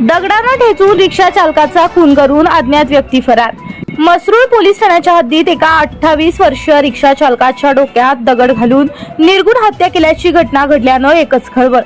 दगडानं ठेचून रिक्षा चालकाचा खून करून अज्ञात व्यक्ती फरार. मसरूळ पोलीस ठाण्याच्या हद्दीत एका अठ्ठावीस वर्षीय रिक्षा चालकाच्या डोक्यात दगड घालून निर्गुण हत्या केल्याची घटना घडल्यानं एकच खळबळ.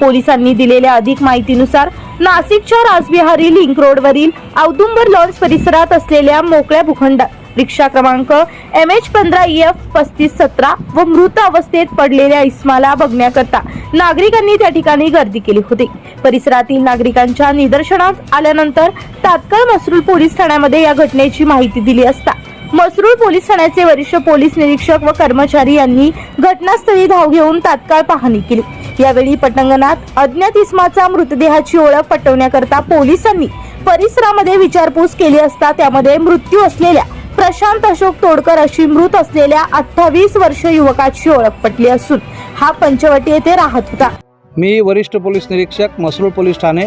पोलिसांनी दिलेल्या अधिक माहितीनुसार नाशिकच्या राजबिहारी लिंक रोडवरील औदुंबर लॉन्स परिसरात असलेल्या मोकळ्या भूखंडात रिक्षा क्रमांक एम एच पंधरा एफ पस्तीस सतरा व मृत अवस्थेत पडलेल्या इस्माला बघण्याकरता नागरिकांनी त्या ठिकाणी गर्दी केली होती. परिसरातील नागरिकांच्या निदर्शनात आल्यानंतर तात्काळ मसरूल पोलीस ठाण्यामध्ये या घटनेची माहिती दिली असता. मसरूळ पोलीस ठाण्याचे वरिष्ठ पोलीस निरीक्षक व कर्मचारी यांनी घटनास्थळी धाव घेऊन तात्काळ पाहणी केली. यावेळी पटंगणात अज्ञात इस्माचा मृतदेहाची ओळख पटवण्याकरता पोलिसांनी परिसरामध्ये विचारपूस केली असता त्यामध्ये मृत्यू असलेल्या प्रशांत अशोक तोडकर अशी मृत असलेल्या अठ्ठावीस वर्ष युवकाची ओळख पटली असून हा पंचवटी येथे राहत होता. मी वरिष्ठ पोलीस निरीक्षक मसरूळ पोलीस ठाणे.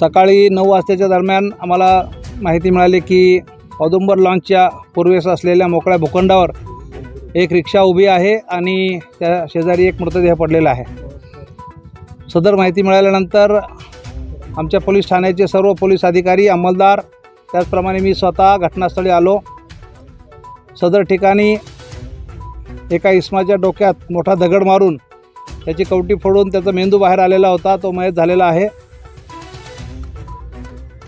सकाळी नऊ वाजताच्या दरम्यान आम्हाला माहिती मिळाली की औदुंबर लॉन्चच्या पूर्वेस असलेल्या मोकळ्या भूखंडावर एक रिक्षा उभी आहे आणि त्या शेजारी एक मृतदेह पडलेला आहे. सदर माहिती मिळाल्यानंतर आमच्या पोलीस ठाण्याचे सर्व पोलीस अधिकारी अंमलदार त्याचप्रमाणे मी स्वतः घटनास्थळी आलो. सदर ठिकाणी एका इस्माच्या डोक्यात मोठा दगड मारून त्याची कवटी फोडून त्याचा मेंदू बाहेर आलेला होता तो मयत झालेला आहे.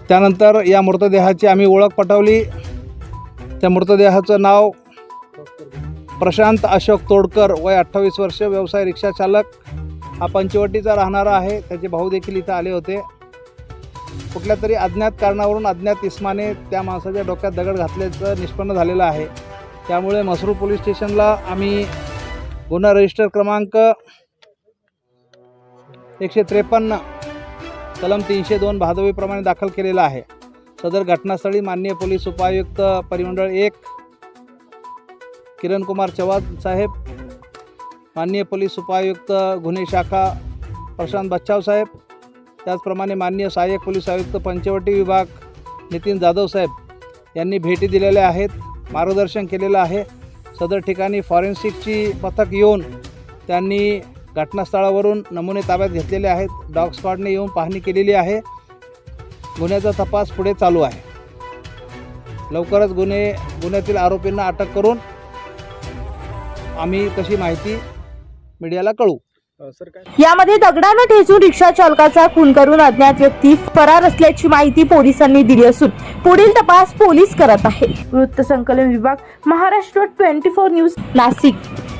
त्यानंतर या मृतदेहाची आम्ही ओळख पटवली. त्या मृतदेहाचं नाव प्रशांत अशोक तोडकर वय अठ्ठावीस वर्ष व्यवसाय रिक्षा चालक. हा पंचवटीचा राहणारा आहे. त्याचे भाऊ देखील इथं आले होते. कुठल्या तरी अज्ञात कारणावरून अज्ञात इस्माने त्या माणसाच्या डोक्यात दगड घातल्याचं निष्पन्न झालेलं आहे. त्यामुळे मसरूळ पोलीस स्टेशनला आम्ही गुन्हा रजिस्टर क्रमांक एकशे त्रेपन्न कलम तीनशे दोन भादवीप्रमाणे दाखल केलेला आहे. सदर घटनास्थळी माननीय पोलीस उपायुक्त परिमंडळ एक किरण कुमार चव्हाण साहेब माननीय पोलीस उपायुक्त गुन्हे शाखा प्रशांत बच्चाव साहेब त्याचप्रमाणे माननीय सहाय्यक पोलीस आयुक्त पंचवटी विभाग नितीन जाधव साहेब यांनी भेटी दिलेल्या आहेत मार्गदर्शन केलेलं आहे. सदर ठिकाणी फॉरेन्सिकची पथक येऊन त्यांनी घटनास्थळावरून नमुने ताब्यात घेतलेले आहेत. डॉग स्क्वॉडने येऊन पाहणी केलेली आहे. गुन्ह्याचा तपास पुढे चालू आहे. लवकरच गुन्हे गुन्ह्यातील आरोपींना अटक करून आम्ही तशी माहिती मीडियाला कळवू. यामध्ये दगडानं ठेचून रिक्षा चालकाचा खून करून अज्ञात व्यक्ती फरार असल्याची माहिती पोलिसांनी दिली असून पुढील तपास पोलीस करत आहे वृत्तसंकलन विभाग Maharashtra twenty four news Nashik.